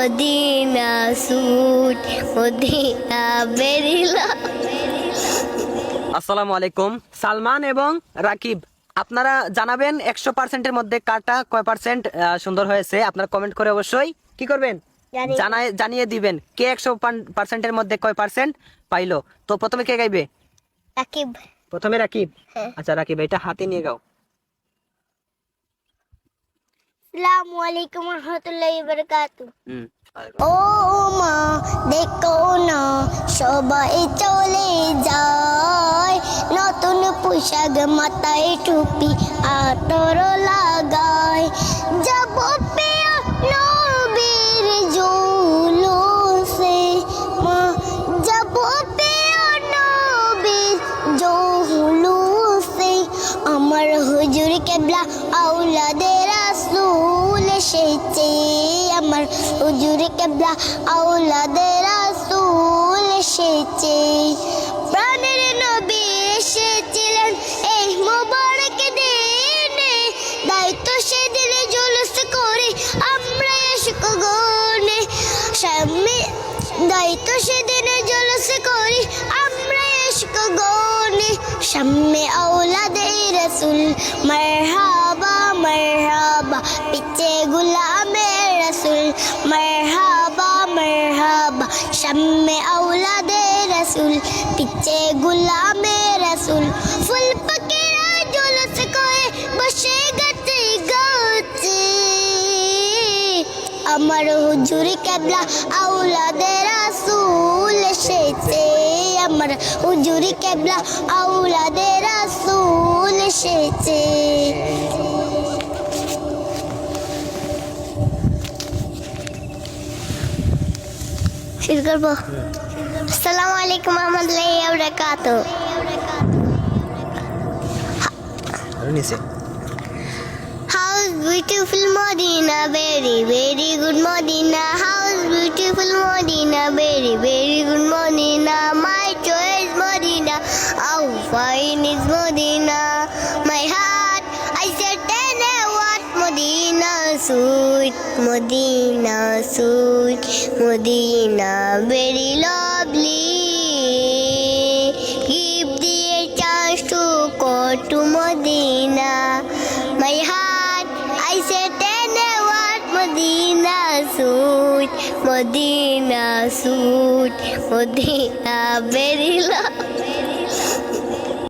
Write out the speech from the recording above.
Medina suit Medina বেরিলা। আসসালামু আলাইকুম। সালমান এবং রাকিব আপনারা জানাবেন একশো পার্সেন্টের মধ্যে কারটা কয় পার্সেন্ট সুন্দর হয়েছে? আপনারা কমেন্ট করে অবশ্যই কি করবেন? জানিয়ে- জানায় জানিয়ে দিবেন কে একশো পার্সেন্টের মধ্যে কয় পার্সেন্ট পাইলো। তো প্রথমে কে গাইবে? রাকিব। প্রথমে রাকিব? হ্যাঁ। আচ্ছা রাকিব এটা হাতে নিয়ে গাও। আসসালামু আলাইকুম রহমতুল্লাহি বারাকাতু ও মা দেখো না সবাই চলে যায়। নতুন পোশাক মাথায় টুপি আতর লাগায়। যাব পেয়া নবীর জৌলুসে। মা যাব পেয়া নবীর জৌলুসে। আমার হুজুর কেবলা আউলাদের রাসূল এসেছে, আমার হুজুর কেবলা আউলাদের রাসূল এসেছে। প্রাণের নবী এসেছিলেন এই মোবারক দিনে, দায়িত্ব সেদিন জুলুস করি আমরা এসক গনে সামনে দায়িত্ব সেদিন জুলুস করি আমরা এসক গনে সামনে মারহাবা মারহাবা পিছে গুলামে রসুল, মারহাবা মারহাবা সামনে আওলাদে রসুল, পিছে গুলামে রসুল। ফুল পকেরা জলস করে বসে গতে গাছে। আমার হুজুর কেবলা আউলাদের রাসূল এসেছে। আমার হুজুর কেবলা আউলাদের রাসূল এসেছে। শুরু করব। আসসালামু আলাইকুম রহমতুল্লাহি আবরাকাত বারাকাতুহু। Beautiful Medina very very Very, very sweet, Medina very lovely. Give the chance to go to Medina. My heart, I said, tell her what Medina suit, Medina suit, Medina very love.